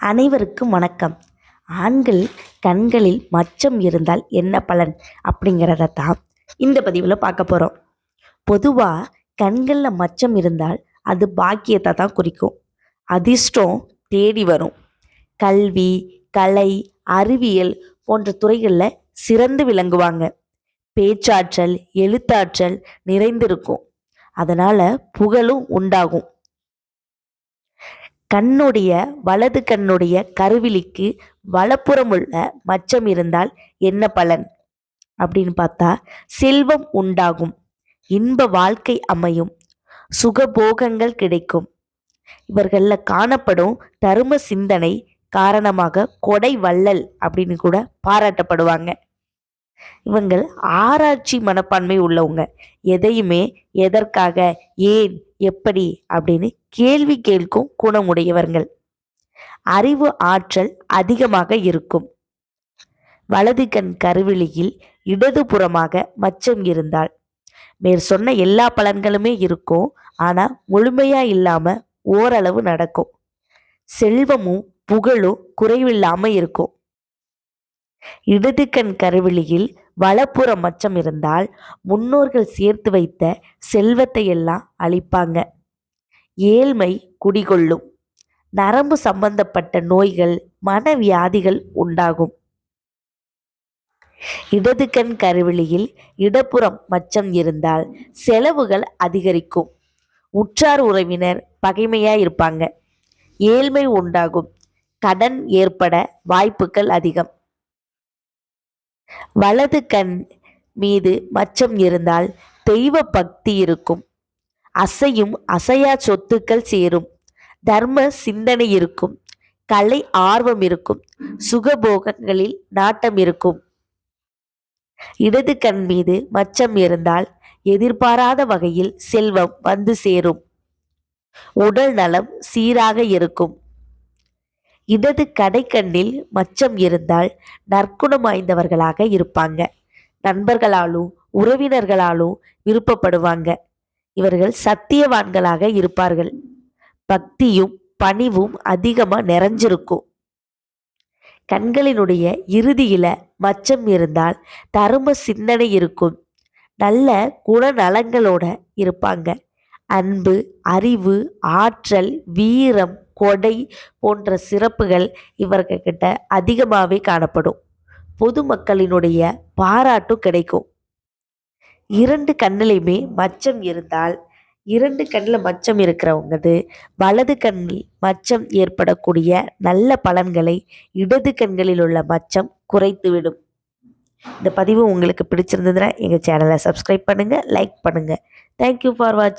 அனைவருக்கும் வணக்கம். ஆண்கள் கண்களில் மச்சம் இருந்தால் என்ன பலன் அப்படிங்கிறத தான் இந்த பதிவில் பார்க்க போகிறோம் பொதுவாக கண்களில் மச்சம் இருந்தால் அது பாக்கியத்தை தான் குறிக்கும். அதிர்ஷ்டம் தேடி வரும். கல்வி கலை அறிவியல் போன்ற துறைகளில் சிறந்து விளங்குவாங்க. பேச்சாற்றல் எழுத்தாற்றல் நிறைந்திருக்கும். அதனால் புகழும் உண்டாகும். கண்ணுடைய வலது கண்ணுடைய கருவிழிக்கு வலப்புறமுள்ள மச்சம் இருந்தால் என்ன பலன்? அப்படின்னு பார்த்தா செல்வம் உண்டாகும். இன்ப வாழ்க்கை அமையும். சுகபோகங்கள் கிடைக்கும். இவர்களில் காணப்படும் தரும சிந்தனை காரணமாக கொடை வள்ளல் அப்படின்னு கூட பாராட்டப்படுவாங்க. இவங்கள் ஆராய்ச்சி மனப்பான்மை உள்ளவங்க. எதையுமே எதற்காக ஏன் எப்படி அப்படின்னு கேள்வி கேட்கும் குணமுடையவர்கள். அறிவு ஆற்றல் அதிகமாக இருக்கும். வலது கண் கருவிழியில் இடதுபுறமாக மச்சம் இருந்தால். மேற் சொன்ன எல்லா பலன்களுமே இருக்கும். ஆனால் முழுமையா இல்லாம ஓரளவு நடக்கும். செல்வமும் புகழும் குறைவில்லாமல் இருக்கும். இடது கண் கருவிழியில் வலப்புற மச்சம் இருந்தால் முன்னோர்கள் சேர்த்து வைத்த செல்வத்தை எல்லாம் அழிப்பாங்க. ஏழ்மை குடிகொள்ளும். நரம்பு சம்பந்தப்பட்ட நோய்கள் மனவியாதிகள் உண்டாகும். இடது கண் கருவிழியில் இடப்புறம் மச்சம் இருந்தால் செலவுகள் அதிகரிக்கும். உற்றார் உறவினர் பகைமையாக இருப்பாங்க ஏழ்மை உண்டாகும். கடன் ஏற்பட வாய்ப்புகள் அதிகம். வலது கண் மீது மச்சம் இருந்தால் தெய்வ பக்தி இருக்கும். அசையும் அசையா சொத்துக்கள் சேரும். தர்ம சிந்தனை இருக்கும். கலை ஆர்வம் இருக்கும். சுகபோகங்களில் நாட்டம் இருக்கும். இடது கண் மீது மச்சம் இருந்தால் எதிர்பாராத வகையில் செல்வம் வந்து சேரும். உடல் நலம் சீராக இருக்கும். இடது கடைக்கண்ணில் மச்சம் இருந்தால் நற்குணம் வாய்ந்தவர்களாக இருப்பாங்க. நண்பர்களாலும் உறவினர்களாலும் விருப்பப்படுவாங்க. இவர்கள் சத்தியவான்களாக இருப்பார்கள். பக்தியும் பணிவும் அதிகமாக நிறைஞ்சிருக்கும். கண்களினுடைய இறுதியில மச்சம் இருந்தால் தரும சிந்தனை இருக்கும். நல்ல குணநலங்களோட இருப்பாங்க. அன்பு அறிவு ஆற்றல் வீரம் கொடை போன்ற சிறப்புகள் இவர்கிட்ட அதிகமாகவே காணப்படும். பொதுமக்களினுடைய பாராட்டும் கிடைக்கும். இரண்டு கண்ணிலையுமே மச்சம் இருந்தால் இரண்டு கண்ணில் மச்சம் இருக்கிறவங்கது வலது கண்ணில் மச்சம் ஏற்படக்கூடிய நல்ல பலன்களை இடது கண்களில் உள்ள மச்சம் குறைத்துவிடும். இந்த பதிவு உங்களுக்கு பிடிச்சிருந்ததுன்னா எங்கள் சேனலை சப்ஸ்கிரைப் பண்ணுங்கள் லைக் பண்ணுங்கள் தேங்க்யூ ஃபார் வாட்சிங்